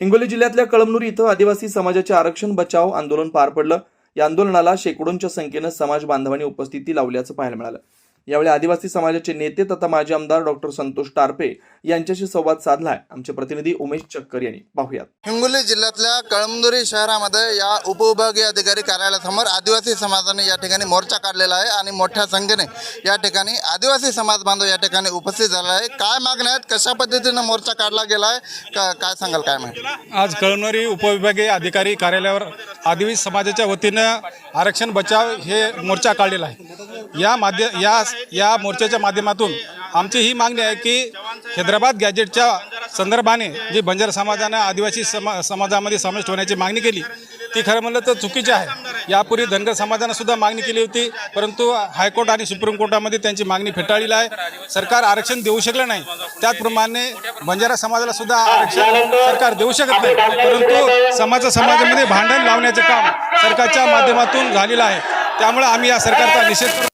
हिंगोली जिल्ह्यातल्या कळमनुरी इथं आदिवासी समाजाचे आरक्षण बचाव आंदोलन पार पडलं. या आंदोलनाला शेकडोंच्या संख्येनं समाज बांधवांनी उपस्थिती लावल्याचं पाहायला मिळालं. यावेळी आदिवासी समाजाचे नेते तथा माजी आमदार डॉक्टर संतोष टारपे यांच्याशी संवाद साधलाय. आमचे प्रतिनिधी उमेश चक्कर यांनी. पाहुयात. हिंगोली जिल्ह्यातल्या कळमनुरी शहरामध्ये या उपविभागीय अधिकारी कार्यालयासमोर आदिवासी समाजाने या ठिकाणी मोर्चा काढलेला आहे आणि मोठ्या संख्येने या ठिकाणी आदिवासी समाज बांधव या ठिकाणी उपस्थित झाला आहे काय मागण्या आहेत? कशा पद्धतीनं मोर्चा काढला गेला आहे का काय सांगाल? काय माहिती आज कळमनुरी उपविभागीय अधिकारी कार्यालयावर आदिवासी समाजाच्या वतीनं आरक्षण बचाव हे मोर्चा काढलेला आहे. या माध्य या या मोर्चाच्या माध्यमातून आमची ही मागणी आहे की हैदराबाद गॅजेटच्या संदर्भाने जी बंजारा समाजानं आदिवासी समा समाजामध्ये समाविष्ट होण्याची मागणी केली ती खरं म्हणलं तर चुकीची आहे. यापूर्वी धनगर समाजानं सुद्धा मागणी केली होती परंतु हायकोर्ट आणि सुप्रीम कोर्टामध्ये त्यांची मागणी फेटाळलेली आहे. सरकार आरक्षण देऊ शकलं नाही. त्याचप्रमाणे बंजारा समाजाला सुद्धा आरक्षण सरकार देऊ शकत नाही. परंतु समाजा समाजामध्ये भांडण लावण्याचं काम सरकारच्या माध्यमातून झालेलं आहे. त्यामुळे आम्ही या सरकारचा निषेध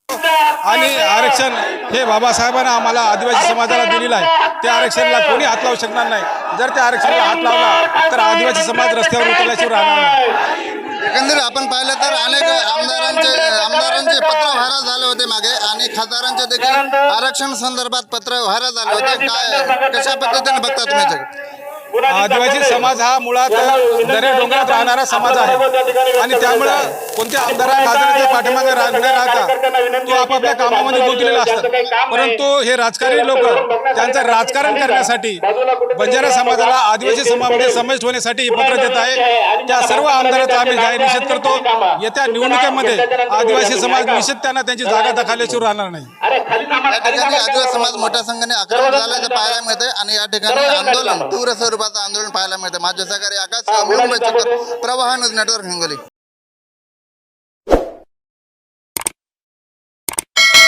आणि आरक्षण हे बाबासाहेबांना आम्हाला आदिवासी समाजाला दिलेलं आहे. त्या आरक्षणाला कोणी हात लावू शकणार नाही. जर त्या आरक्षणाला हात लावला तर आदिवासी समाज रस्त्यावर उतरल्याशिवाय राहणार नाही. एकंदरीत आपण पाहिलं तर अनेक आमदारांचे आमदारांचे पत्र व्हायरल झाले होते मागे आणि खासदारांचे देखील आरक्षण संदर्भात पत्र व्हायरल झाले होते. काय कशा पद्धतीने बघता तुम्ही? आदिवासी समाज हा मुळात दरे डोंगरात राहणारा समाज आहे. आणि त्यामुळं कोणत्या आमदारा खासदाराच्या पाठीमागे न राहता तो आपापल्या कामामध्ये गुंतलेला असतात. परंतु हे राजकारणी लोक त्यांचं राजकारण करण्यासाठी बंजारा समाजाला आदिवासी समाजामध्ये समाविष्ट होण्यासाठी हे पत्र देत आहे. त्या सर्व आमदारांचा आम्ही जाहीर निषेध करतो. येत्या निवडणुकीमध्ये आदिवासी समाज निश्चित त्यांना त्यांची जागा दाखवल्याशिवाय राहणार नाही. या ठिकाणी आदिवासी समाज मोठ्या संख्येने आक्रमक झाल्याचं पाहायला मिळते आणि या ठिकाणी आंदोलन तीव्र स्वरूपाचं आंदोलन पाहायला मिळते माझ्या सहकारी आकाश मुंबई प्रवाह न्यूज नेटवर्क हिंगोली.